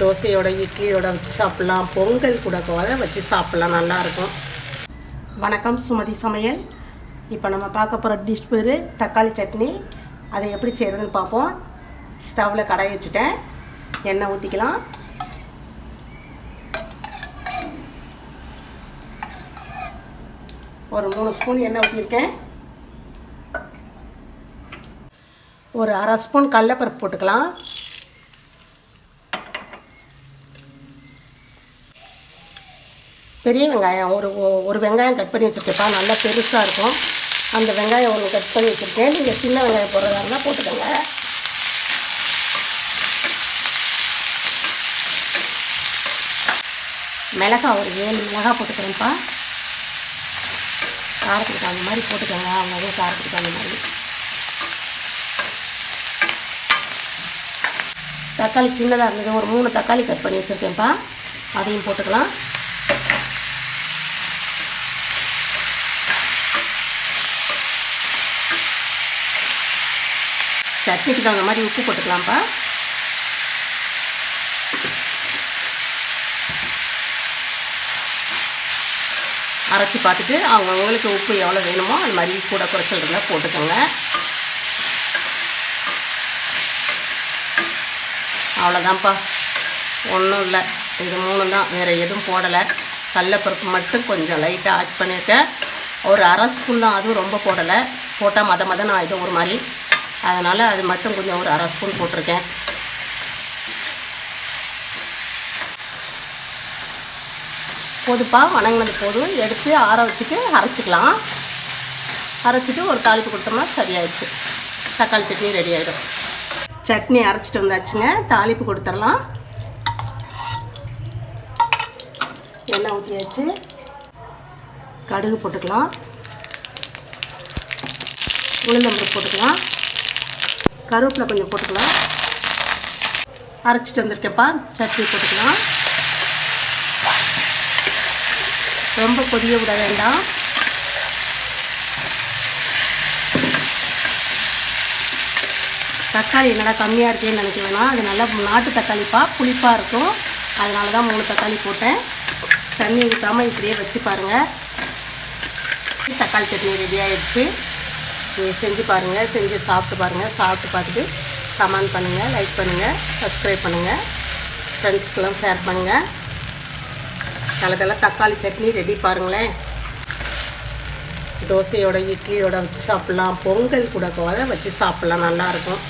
தோசையோட இட்லியோட வச்சு சாப்பிட்லாம். பொங்கல் கூட கூட வச்சு சாப்பிட்லாம். நல்லாயிருக்கும். வணக்கம் சுமதி சமையல். இப்போ நம்ம பார்க்க போகிற டிஷ் பேர் தக்காளி சட்னி. அதை எப்படி செய்கிறதுன்னு பார்ப்போம். ஸ்டவ்வில் கடாய் வச்சுட்டேன். எண்ணெய் ஊற்றிக்கலாம் ஒரு மூணு ஸ்பூன் எண்ணெய் ஊற்றிருக்கேன் ஒரு அரை ஸ்பூன் கடலப்பருப்பு போட்டுக்கலாம். பெரிய வெங்காயம் ஒரு ஒரு வெங்காயம் கட் பண்ணி வச்சுருக்கேன்ப்பா நல்லா பெருசாக இருக்கும். அந்த வெங்காயம் ஒன்று கட் பண்ணி வச்சுருக்கேன். நீங்கள் சின்ன வெங்காயம் போடுறதா இருந்தால் போட்டுக்கோங்க. மிளகா ஒரு ஏழு மிளகா போட்டுக்கிறேன்ப்பா. காரத்துக்கு தகுந்த மாதிரி போட்டுக்கோங்க. அவங்க காரத்துக்கு தகுந்த மாதிரி. தக்காளி சின்னதாக இருந்தது. ஒரு மூணு தக்காளி கட் பண்ணி வச்சுருக்கேன்ப்பா. அதையும் போட்டுக்கலாம். சட்னிக்கு தகுந்த மாதிரி உப்பு போட்டுக்கலாம்ப்பா. அரைச்சி பார்த்துட்டு அவங்கவுங்களுக்கு உப்பு எவ்வளோ வேணுமோ அது மாதிரி கூட குறைச்சல் இருந்தால் போட்டுக்கோங்க. அவ்வளோதான்ப்பா ஒன்றும் இல்லை. இது மூணு தான். வேறு எதுவும் போடலை. கடலப்பருப்பு மட்டும் கொஞ்சம் லைட்டாக ஆட் பண்ணியிருக்கேன் ஒரு அரை ஸ்பூன் தான். அதுவும் ரொம்ப போடலை. போட்டால் மத மதம் நான் இது ஒரு மாதிரி. அதனால் அது மட்டும் கொஞ்சம் ஒரு அரை ஸ்பூன் போட்டிருக்கேன். போதுப்பா வணங்கினது போதும். எடுத்து ஆற வச்சுட்டு அரைச்சிக்கலாம். அரைச்சிட்டு ஒரு தாளிப்பு கொடுத்தோம்னா சரியாயிடுச்சு. தக்காளி சட்னி ரெடி ஆகிடும் சட்னி அரைச்சிட்டு வந்தாச்சுங்க. தாளிப்பு கொடுத்துடலாம். எண்ணெய் ஊற்றியாச்சு கடுகு போட்டுக்கலாம். உளுந்தம்பருப்பு போட்டுக்கலாம். கருவேப்பிலை கொஞ்சம் போட்டுக்கலாம். அரைச்சிட்டு வந்துருக்கேன்ப்பா. சட்னி போட்டுக்கலாம். ரொம்ப கொதிய விட வேண்டாம். தக்காளி என்னடா கம்மியாக இருக்கேன்னு நினைக்க வேணாம் அது நல்லா நாட்டு தக்காளிப்பா. புளிப்பாக இருக்கும். அதனால தான் மூணு தக்காளி போட்டேன். தண்ணி ஊற்றாமல் இப்படியே வச்சு பாருங்கள் தக்காளி சட்னி ரெடி ஆயிடுச்சு. செஞ்சு பாருங்கள் செஞ்சு சாப்பிட்டு பாருங்கள் சாப்பிட்டு பார்த்துட்டு கமெண்ட் பண்ணுங்கள் லைக் பண்ணுங்கள் சப்ஸ்கிரைப் பண்ணுங்கள் ஃப்ரெண்ட்ஸ்க்கெல்லாம் ஷேர் பண்ணுங்கள் கலகல தக்காளி சட்னி ரெடி பாருங்களேன். தோசையோட இட்லியோட வச்சு சாப்பிட்லாம் பொங்கல் கூட கூட வச்சு சாப்பிட்லாம் நல்லாயிருக்கும்